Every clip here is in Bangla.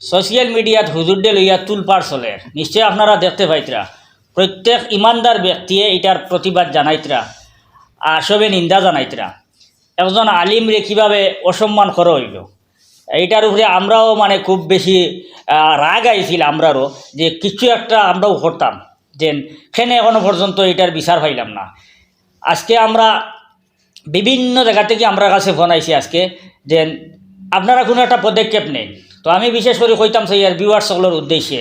সোশিয়াল মিডিয়াত হুজুরডে লইয়া তুলপার চলে। নিশ্চয় আপনারা দেখতে পাইতরা। প্রত্যেক ইমানদার ব্যক্তিয়ে এটার প্রতিবাদ জানাইতরা আর সবে নিন্দা জানাইতরা। একজন আলিমরে কীভাবে অসম্মান করা হইল? এইটার উপরে আমরাও মানে খুব বেশি রাগ আইছিল আমরারও যে কিছু একটা আমরাও করতাম। যে খেনে এখনও পর্যন্ত এটার বিচার পাইলাম না। আজকে আমরা বিভিন্ন জায়গা থেকে আমরা কাছে ফোন আইছি আজকে। যে আপনারা কোনো একটা পদক্ষেপ নেন। তো আমি বিশেষ করে কইতাম সেই আর ভিউয়ার সকলের উদ্দেশ্যে,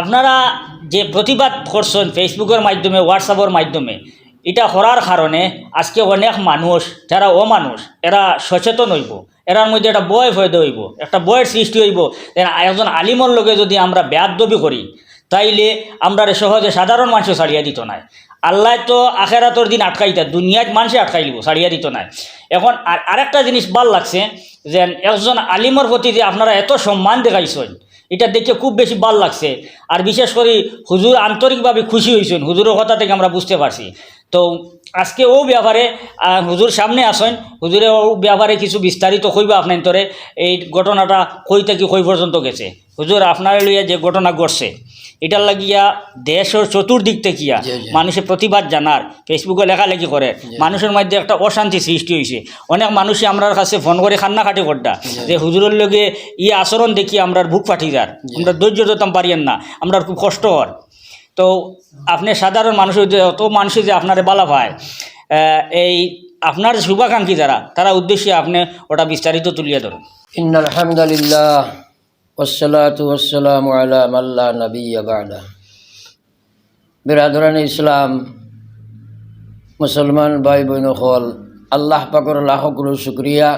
আপনারা যে প্রতিবাদ করছেন ফেসবুকের মাধ্যমে, হোয়াটসঅ্যাপের মাধ্যমে, এটা করার কারণে আজকে অনেক মানুষ, যারা অমানুষ, এরা সচেতন হইব, এরার মধ্যে একটা বয় ফয়দা হইব, একটা বয়ের সৃষ্টি হইব। একজন আলিমর লোকে যদি আমরা ব্যাদবি করি, তাইলে আমরা সহজে সাধারণ মানুষ ছাড়িয়া দিত নাই। আল্লাহ তো আখেরাতর দিন আটকাইতা, দুনিয়াত মানুষে আটকাই দিব সারিয়া দিত নাই। এখন আর আরেকটা জিনিস ভালো লাগছে যে একজন আলিমর প্রতি যে আপনারা এত সম্মান দেখাইছেন, এটা দেখে খুব বেশি ভালো লাগছে। আর বিশেষ করে হুজুর আন্তরিকভাবে খুশি হয়েছেন হুজুরের কথা থেকে আমরা বুঝতে পারছি। তো আজকে ও ব্যাপারে হুজুর সামনে আসেন। হুজুরে ও ব্যাপারে কিছু বিস্তারিত কইবা আপনার তোরে এই ঘটনাটা কই থেকে কই পর্যন্ত গেছে? হুজুর আপনার লইয়া যে ঘটনা ঘটছে এটার লাগিয়া দেশের চতুর্দিক থেকিয়া। মানুষের প্রতিবাদ জানার ফেসবুকে লেখালেখি করে মানুষের মধ্যে একটা অশান্তি সৃষ্টি হয়েছে অনেক মানুষই আমরার কাছে ফোন করে খান্নাখাটি করটা যে হুজুরের লগে ই আচরণ দেখি আমরা বুক ফাটি যার আমরা ধৈর্য ধরতাম পারিয়েন না আমরা খুব কষ্ট হর তো আপনি সাধারণ মানুষের যে, অত মানুষই যে আপনারে বালা পায় এই আপনার শুভাকাঙ্ক্ষী যারা, তারা উদ্দেশ্যে আপনি ওটা বিস্তারিত তুলিয়ে ধরুন। ইন ইসলাম, মুসলমান ভাই বোন হল আল্লাহ পাকর লাহকুরু শুক্রিয়া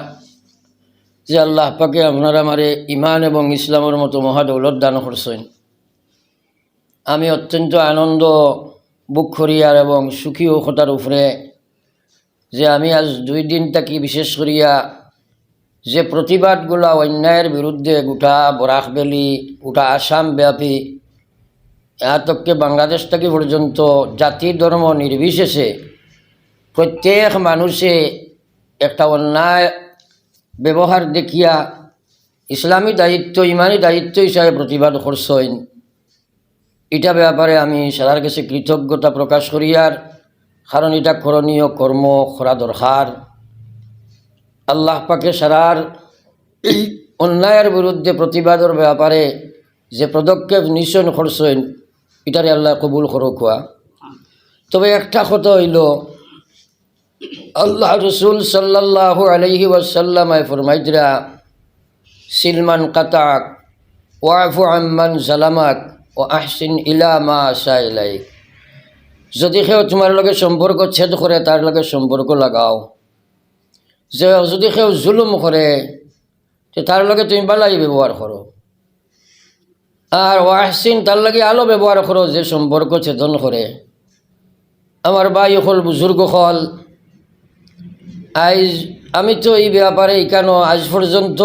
যে আল্লাহ পাকে আপনারা আমার ইমান এবং ইসলামের মতো মহাদৌলত দান করছেন। আমি অত্যন্ত আনন্দ বুক করিয়ার এবং সুখী কথার উপরে যে আমি আজ দুই দিন থাকি বিশেষ করিয়া যে প্রতিবাদগুলো অন্যায়ের বিরুদ্ধে গোটা বরাকবেলি গোটা আসাম ব্যাপী এতকে বাংলাদেশ থেকে পর্যন্ত জাতি, ধর্ম নির্বিশেষে প্রত্যেক মানুষে একটা অন্যায় ব্যবহার দেখিয়া ইসলামী দায়িত্ব, ইমানি দায়িত্ব হিসাবে প্রতিবাদ করছেন। এটা ব্যাপারে আমি সারার কাছে কৃতজ্ঞতা প্রকাশ করিয়ার কারণ এটা করণীয় কর্ম, করা দরকার। আল্লাহ পাকে সারার এই অন্যায়ের বিরুদ্ধে প্রতিবাদের ব্যাপারে যে পদক্ষেপ নিশ্চয় করছেন, এটারে আল্লাহ কবুল করুক তবে একটা কথা হইল, আল্লাহ রসুল সাল্লাহ আলহি ওয়াসাল্লামায় ফরমাইজরা সিলমান কাতাক, ওয়াফু আম্মান জালামাক ও আহসিন ইলা মা আশা ইলাইক। যদি সেও তোমার লগে সম্পর্ক ছেদ করে তার লগে সম্পর্ক লাগাও। যে যদি কেউ জুলুম করে তো তার লগে তুমি বালাই ব্যবহার করো আর ওয়াহসিন তার লাগে আলো ব্যবহার করো যে সম্পর্ক চেতন করে আমার ভাই হল বুজুর্গ হল আইজ আমি তো এই ব্যাপারে কেন আজ পর্যন্ত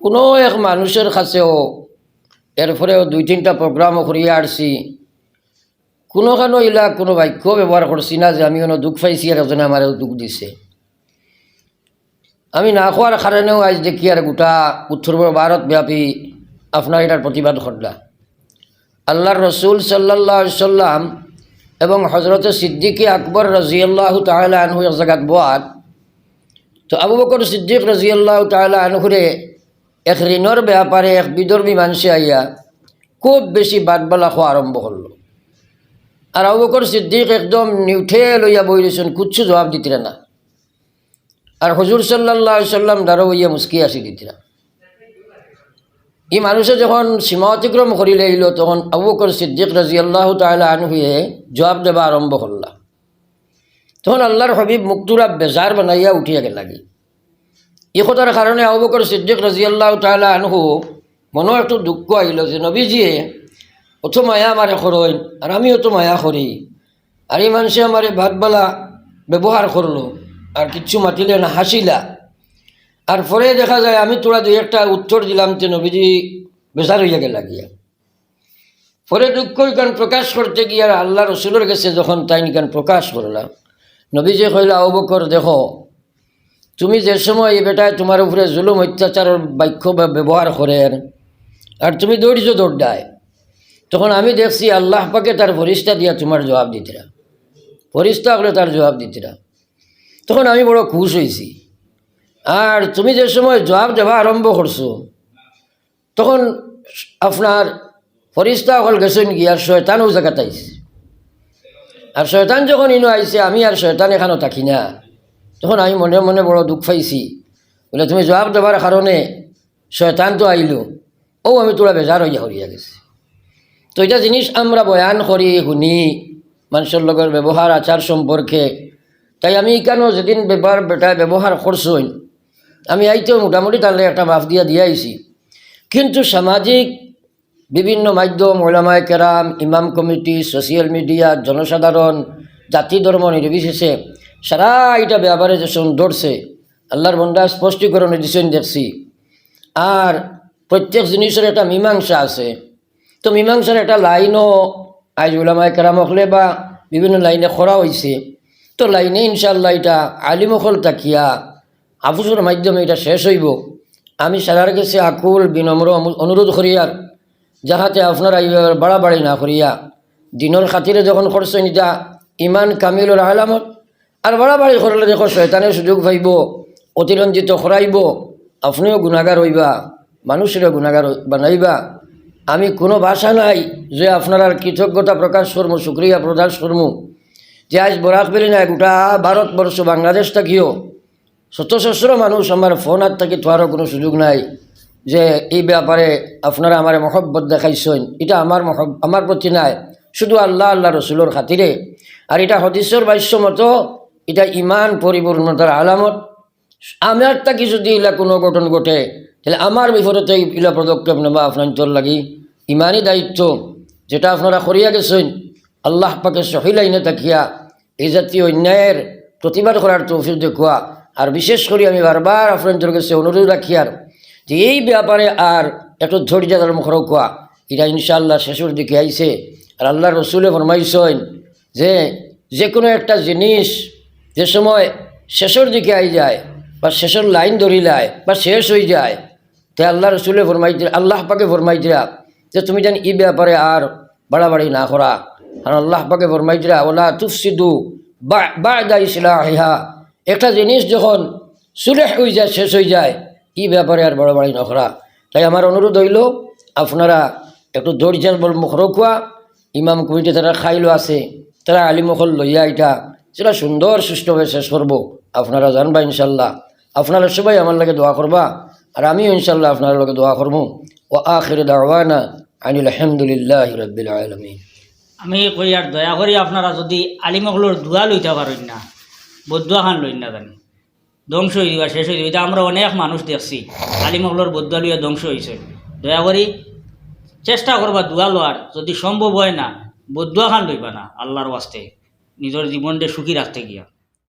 কোনো এক মানুষের কাছেও এরপরেও দুই তিনটা প্রোগ্রামও করিয়া আসছি কোনো কেন ইলা কোনো বাক্য ব্যবহার করছি না যে আমি কোনো দুঃখ পাইছি আর একজনে আমার দুঃখ দিছে। আমি না খোয়ার কারণেও আজ দেখি আর গোটা উত্তর ভারত ব্যাপী আপনার এটার প্রতিবাদ করলা আল্লাহর রসুল সাল্লাহ সাল্লাম এবং হজরত সিদ্দিকি আকবর রাজিয়াল্লাহ তাহলে আনহু এক জায়গাত বোয়াত তো আবু বকর সিদ্দিক রাজিয়াল্লাহ তাহলে আনহুরে এক ঋণর ব্যাপারে এক বিদর্মী মানুষে আইয়া খুব বেশি বাদবালা খোয়া আরম্ভ করল। আর আবু বকর সিদ্দিক একদম নিউঠে লইয়া বই রয়েছেন কুচ্ছু জবাব দিতে না। আর হজুর সাল্লাহ সাল্লাম দ্বারা ইয়া মুস্কি আসি দিতিরা। এই মানুষে যখন সীমা অতিক্রম করিলে এলো তখন আবু বকর সিদ্দিক রাজি আল্লাহ তাহলে আনহুয়ে জবাব দেবা আরম্ভ করলা। তখন আল্লাহর হবিব মুক্তুরা বেজার বানাইয়া উঠিয়া গেল লাগি এই কথার কারণে আবু বকর সিদ্দিক রাজি আল্লাহ তাহলে আনহু মনে একটু দুঃখ আহিল যে নবীজিয়ে অত মায়া আমারে করইন আর আমিও তো মায়া করি আর এই মানুষে আমারে ভাতবালা ব্যবহার করল আর কিচ্ছু মাতিলে না হাসিলা। আর পরে দেখা যায়, আমি তোরা দুই একটা উত্তর দিলাম যে নবীজি বেজার হইয়া গেল গিয়া। পরে দুঃখ গান প্রকাশ করতে গিয়ে আল্লাহ রসুলের কাছে যখন তাই গান প্রকাশ করলাম নবীজি কইলা অবকর দেখো তুমি যে সময় এই বেটায় তোমার উপরে জুলুম অত্যাচারের বাক্য ব্যবহার করেন আর তুমি দৌড়িছ দৌড়ায় তখন আমি দেখছি আল্লাহ পাকে তার ফরিস্তা দিয়া তোমার জবাব দিতিরা ফরিস্তা হলে তার জবাব দিতিরা তখন আমি বড় খুশ হয়েছি আর তুমি যে সময় জবাব দেওয়া আরম্ভ করছ, তখন আপনার ফরিস্তা হল গেছেন গিয়ে আর শয়তানও জায়গাত আইছে। আর শয়তান যখন ইনো আইছে, আমি আর শয়তান এখানেও থাকি না। তখন আমি মনে মনে বড় দুঃখ পাইছি। বলে, তুমি জবাব দেওয়ার কারণে শয়তান তো আইলো ও আমি তোরা বেজার হইয়া হরিয়া গেছি তো এটা জিনিস আমরা বয়ান করি শুনি মানুষের লগের ব্যবহার আচার সম্পর্কে তাই আমি কেন যেদিন ব্যবহার বেটা ব্যবহার করছই আমি আইতেও মোটামুটি তাহলে একটা মাফ দিয়া দিয়ে আইছি কিন্তু সামাজিক বিভিন্ন মাধ্যম, ওলামায় কেরাম ইমাম কমিটি সোশিয়াল মিডিয়া জনসাধারণ জাতি ধর্ম নির্বিশেষে সারা এটা ব্যাপারে যে দৌড়ছে। আল্লাহর বন্ধা স্পষ্টীকরণ দিচ্ছেন দেখছি আর প্রত্যেক জিনিসের একটা মীমাংসা আছে। তো মীমাংসার একটা লাইনও আজ ওলামায় কেরাম হলে বা বিভিন্ন লাইনে করা হয়েছে তো লাইনে ইনশাল্লাহ এটা আলিমখল তাকিয়া আফুসের মাধ্যমে এটা শেষ হইব। আমি সারার কাছে আকুল বিনম্র অনু- অনুরোধ করিয়ার যাহাতে আপনারা বাড়াবাড়ি না করিয়া, দিনের খাতিরে যখন করছেন এটা ইমান কামিলর আলামত আর বাড়াবাড়ি করলে দেখো শয়তানের সুযোগ পাইব, অতিরঞ্জিত করাইব আপনিও গুণাগার হইবা, মানুষেরও গুণাগার বানাইবা। আমি কোনো ভাষা নাই যে আপনার আর কৃতজ্ঞতা প্রকাশ করমু, শুক্রিয়া প্রকাশ করমু। যে আজ বরাক পেলি না গোটা ভারতবর্ষ, বাংলাদেশ থাকিও। শত সহস্র মানুষ আমার ফোন হাত থাকি তোয়ারও কোনো সুযোগ নাই যে এই ব্যাপারে আপনারা আমার মহব্বত দেখাইছেন। এটা আমার মহব, আমার প্রতি নাই, শুধু আল্লাহ আল্লাহ রসুলোর খাতিরে আর এটা হদিসর বাস্য মতো এটা ইমান পরিপূর্ণতার আলামত। আমার থাকি যদি ইলা কোনো ঘটন ঘটে। তাহলে আমার বিপরীতে ইলা পদক্ষেপ নেবা আপনার লাগি। ইমানই দায়িত্ব, যেটা আপনারা করিয়া গেছেন। আল্লাহ পাকে সহিলাইনে তাকিয়া এই জাতীয় অন্যায়ের প্রতিবাদ করার তৌফিক দেখুয়া। আর বিশেষ করে আমি বারবার আপনাদের কাছে অনুরোধ রাখি আর, যে এই ব্যাপারে আর একটু ধৈর্য ধর্ম খরকুয়া এটা ইনশাআল্লাহ শেষের দিকে আইছে। আর আল্লাহ রসুলে ফরমাইছেন যে যে কোনো একটা জিনিস যে সময় শেষের দিকে আই যায় বা শেষের লাইন ধরিলায় বা শেষ হয়ে যায়, তে আল্লাহ রসুলে ফরমাই দিলা, আল্লাহ পাকে ফরমাই দিলা যে তুমি যেন এই ব্যাপারে আর বাড়াবাড়ি না করা। আর আল্লাহ পাকে ফরমাই দিলা, ওলা তুফসিদু বা বা ইসলাহিহা। একটা জিনিস যখন সুলেহ হয়ে যায়, শেষ হয়ে যায় এই ব্যাপারে আর বাড়াবাড়ি না করা। তাই আমার অনুরোধ হইল, আপনারা একটু ধৈর্যের বল মুখ রক্ষা ইমাম কমিটি তারা খাইলো আছে, তারা আলিমখল লইয়া এটা সেটা সুন্দর সুষ্ঠুভাবে শেষ করব। আপনারা জানবা ইনশাল্লাহ। আপনারা সবাই আমার লাগে দোয়া করবা, আর আমিও ইনশাল্লাহ আপনার লগে দোয়া করব। ও আখির দাওয়ানা আনিল আলহামদুলিল্লাহ রবিল আলমিন। আমি কই আর দয়া করি আপনারা যদি আলিমগলোর দোয়া লইতে পারেন না বদুয়া খান লইন না জানি ধ্বংস হয়ে দিবা শেষ হয়ে দিবা এটা আমরা অনেক মানুষ দেখছি, আলিমগলোর বদুয়া লইয়া ধ্বংস হয়েছে। দয়া করি চেষ্টা করবা দোয়া লোয়ার যদি সম্ভব হয় না বদুয়া খান লইবা না, আল্লাহর ওয়াস্তে। নিজের জীবনটা সুখী রাখতে গিয়া।